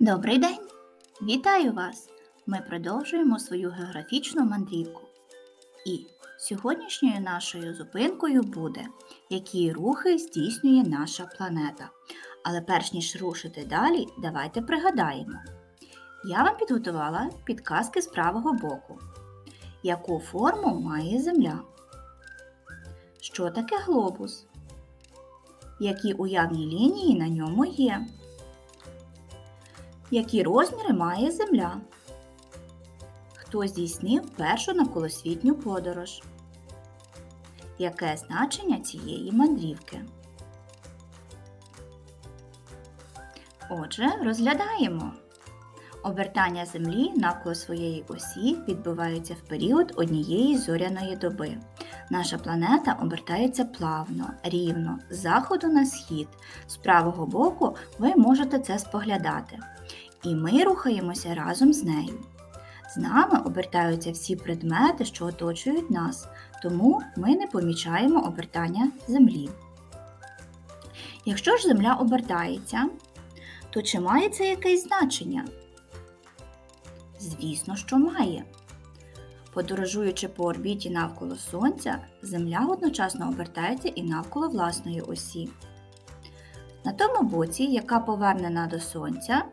Добрий день! Вітаю вас! Ми продовжуємо свою географічну мандрівку. І сьогоднішньою нашою зупинкою буде, які рухи здійснює наша планета. Але перш ніж рушити далі, давайте пригадаємо. Я вам підготувала підказки з правого боку. Яку форму має Земля? Що таке глобус? Які уявні лінії на ньому є? Які розміри має Земля? Хто здійснив першу навколосвітню подорож? Яке значення цієї мандрівки? Отже, розглядаємо. Обертання Землі навколо своєї осі відбувається в період однієї зоряної доби. Наша планета обертається плавно, рівно, з заходу на схід. З правого боку ви можете це споглядати. І ми рухаємося разом з нею. З нами обертаються всі предмети, що оточують нас, тому ми не помічаємо обертання Землі. Якщо ж Земля обертається, то чи має це якесь значення? Звісно, що має. Подорожуючи по орбіті навколо Сонця, Земля одночасно обертається і навколо власної осі. На тому боці, яка повернена до Сонця,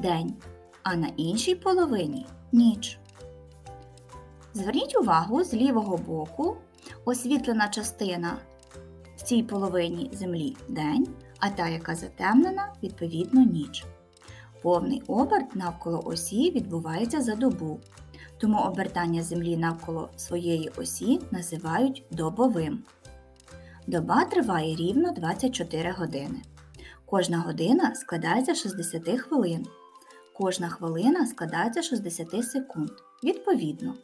день, а на іншій половині ніч. Зверніть увагу, з лівого боку освітлена частина в цій половині Землі день, а та, яка затемнена, відповідно ніч. Повний оберт навколо осі відбувається за добу, тому обертання Землі навколо своєї осі називають добовим. Доба триває рівно 24 години. Кожна година складається з 60 хвилин. Кожна хвилина складається з 60 секунд. Відповідно,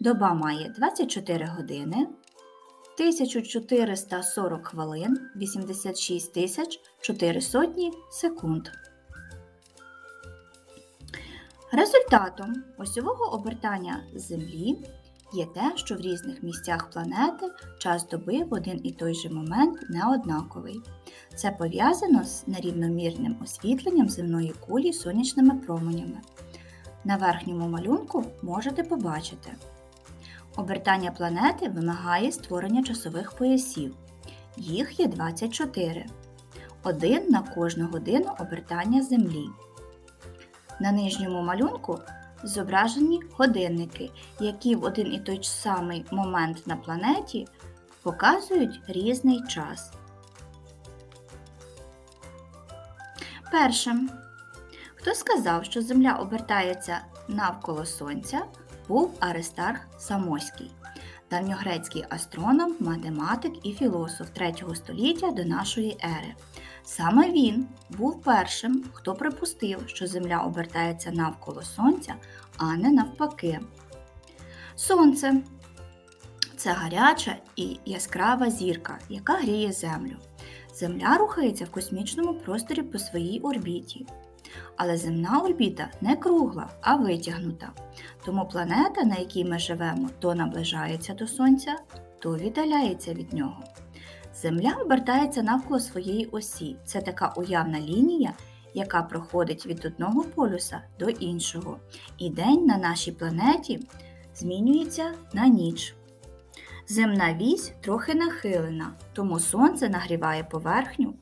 доба має 24 години, 1440 хвилин, 86 тисяч 400 секунд. Результатом осьового обертання Землі є те, що в різних місцях планети час доби в один і той же момент не однаковий. Це пов'язано з нерівномірним освітленням земної кулі сонячними променями. На верхньому малюнку можете побачити. Обертання планети вимагає створення часових поясів. Їх є 24. Один на кожну годину обертання Землі. На нижньому малюнку зображені годинники, які в один і той самий момент на планеті показують різний час. Першим, хто сказав, що Земля обертається навколо Сонця, був Аристарх Самоський, давньогрецький астроном, математик і філософ 3 століття до нашої ери. Саме він був першим, хто припустив, що Земля обертається навколо Сонця, а не навпаки. Сонце це гаряча і яскрава зірка, яка гріє Землю. Земля рухається в космічному просторі по своїй орбіті. Але земна орбіта не кругла, а витягнута. Тому планета, на якій ми живемо, то наближається до Сонця, то віддаляється від нього. Земля обертається навколо своєї осі. Це така уявна лінія, яка проходить від одного полюса до іншого. І день на нашій планеті змінюється на ніч. Земна вісь трохи нахилена, тому сонце нагріває поверхню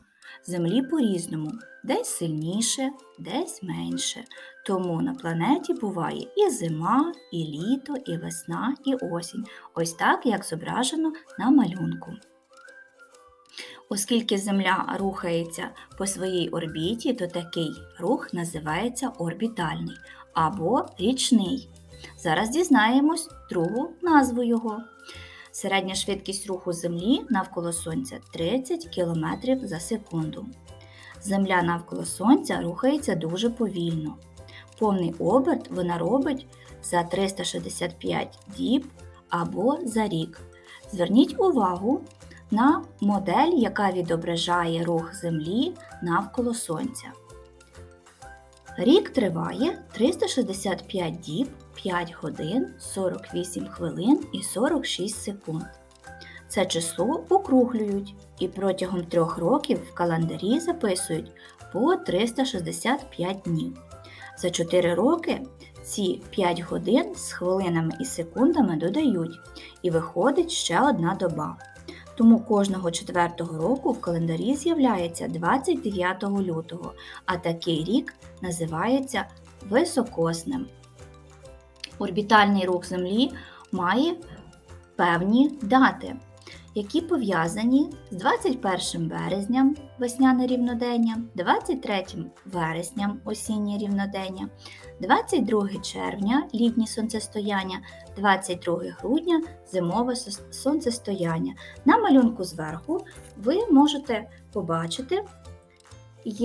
Землі по-різному, десь сильніше, десь менше. Тому на планеті буває і зима, і літо, і весна, і осінь. Ось так, як зображено на малюнку. Оскільки Земля рухається по своїй орбіті, то такий рух називається орбітальний або річний. Зараз дізнаємось другу назву його. Середня швидкість руху Землі навколо Сонця 30 км за секунду. Земля навколо Сонця рухається дуже повільно. Повний оберт вона робить за 365 діб або за рік. Зверніть увагу на модель, яка відображає рух Землі навколо Сонця. Рік триває 365 діб, 5 годин, 48 хвилин і 46 секунд. Це число округлюють і протягом трьох років в календарі записують по 365 днів. За 4 роки ці 5 годин з хвилинами і секундами додають, і виходить ще одна доба. Тому кожного четвертого року в календарі з'являється 29 лютого, а такий рік називається високосним. Орбітальний рух Землі має певні дати, які пов'язані з 21 березням весняне рівнодення, 23 вересням осіннє рівнодення, 22 червня літнє сонцестояння, 22 грудня зимове сонцестояння. На малюнку зверху ви можете побачити,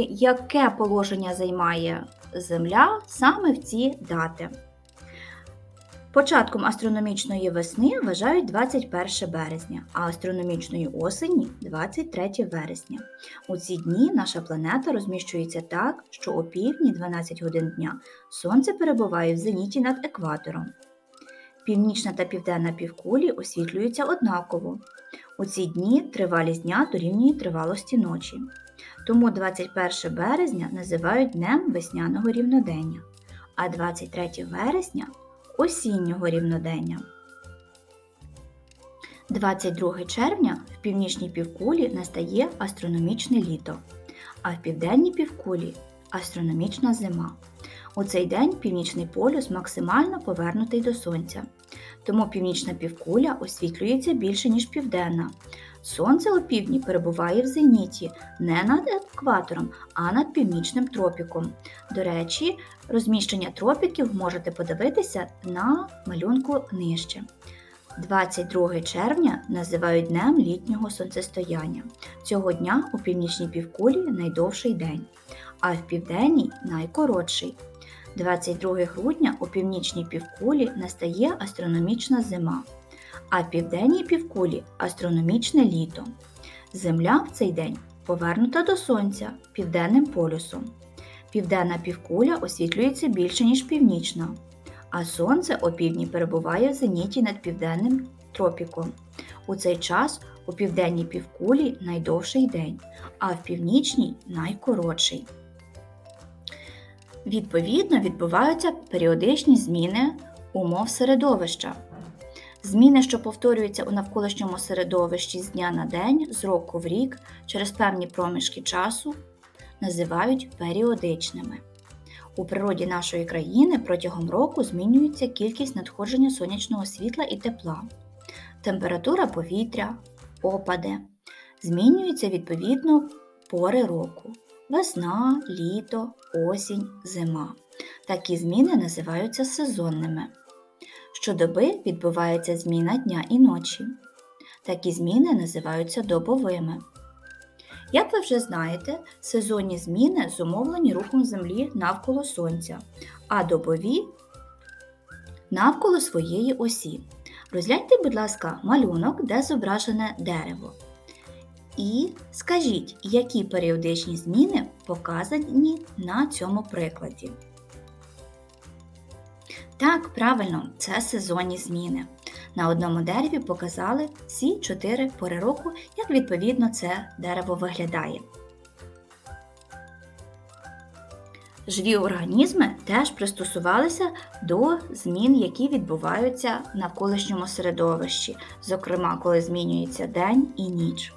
яке положення займає Земля саме в ці дати. Початком астрономічної весни вважають 21 березня, а астрономічної осені 23 вересня. У ці дні наша планета розміщується так, що о півдні 12 годин дня Сонце перебуває в зеніті над екватором. Північна та південна півкулі освітлюються однаково. У ці дні тривалість дня дорівнює тривалості ночі. Тому 21 березня називають Днем весняного рівнодення, а 23 вересня осіннього рівнодення. 22 червня в північній півкулі настає астрономічне літо, а в південній півкулі астрономічна зима. У цей день північний полюс максимально повернутий до сонця, тому північна півкуля освітлюється більше, ніж південна. Сонце у півдні перебуває в зеніті не над екватором, а над північним тропіком. До речі, розміщення тропіків можете подивитися на малюнку нижче. 22 червня називають днем літнього сонцестояння. Цього дня у північній півкулі найдовший день, а в південній найкоротший. 22 грудня у північній півкулі настає астрономічна зима, а в південній півкулі астрономічне літо. Земля в цей день повернута до Сонця південним полюсом. Південна півкуля освітлюється більше, ніж північна, а сонце опівдні перебуває в зеніті над південним тропіком. У цей час у південній півкулі найдовший день, а в північній найкоротший. Відповідно, відбуваються періодичні зміни умов середовища. Зміни, що повторюються у навколишньому середовищі з дня на день, з року в рік, через певні проміжки часу, називають періодичними. У природі нашої країни протягом року змінюється кількість надходження сонячного світла і тепла, температура повітря, опади. Змінюються відповідно пори року: весна, літо, осінь, зима. Такі зміни називаються сезонними. Щодоби відбувається зміна дня і ночі. Такі зміни називаються добовими. Як ви вже знаєте, сезонні зміни зумовлені рухом Землі навколо Сонця, а добові навколо своєї осі. Розгляньте, будь ласка, малюнок, де зображене дерево. І скажіть, які періодичні зміни показані на цьому прикладі. Так, правильно, це сезонні зміни. На одному дереві показали всі чотири пори року, як відповідно це дерево виглядає. Живі організми теж пристосувалися до змін, які відбуваються в навколишньому середовищі, зокрема, коли змінюється день і ніч.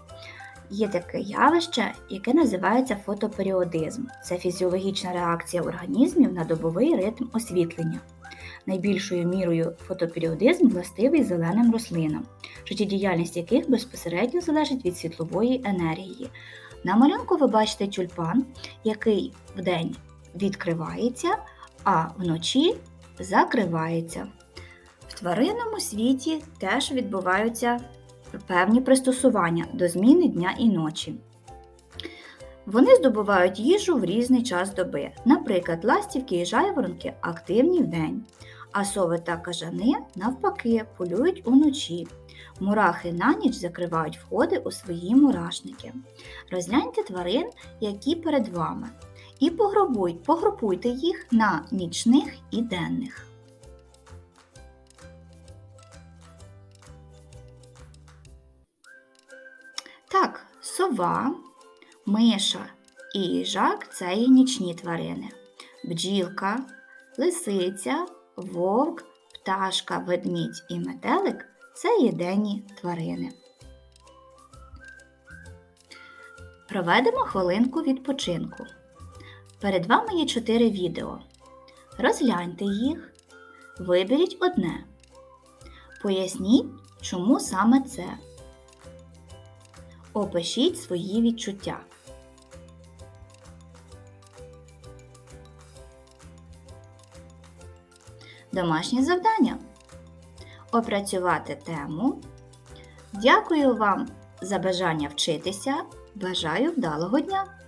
Є таке явище, яке називається фотоперіодизм. Це фізіологічна реакція організмів на добовий ритм освітлення. Найбільшою мірою фотоперіодизм властивий зеленим рослинам, життєдіяльність яких безпосередньо залежить від світлової енергії. На малюнку ви бачите тюльпан, який вдень відкривається, а вночі закривається. В тваринному світі теж відбуваються певні пристосування до зміни дня і ночі. Вони здобувають їжу в різний час доби. Наприклад, ластівки і жайворонки активні вдень, а сови та кажани, навпаки, полюють уночі. Мурахи на ніч закривають входи у свої мурашники. Розгляньте тварин, які перед вами, і погрупуйте їх на нічних і денних. Так, сова, миша і їжак це є нічні тварини. Бджілка, лисиця, вовк, пташка, ведмідь і метелик це є денні тварини. Проведемо хвилинку відпочинку. Перед вами є чотири відео. Розгляньте їх, виберіть одне. Поясніть, чому саме це. Опишіть свої відчуття. Домашнє завдання. Опрацювати тему. Дякую вам за бажання вчитися. Бажаю вдалого дня!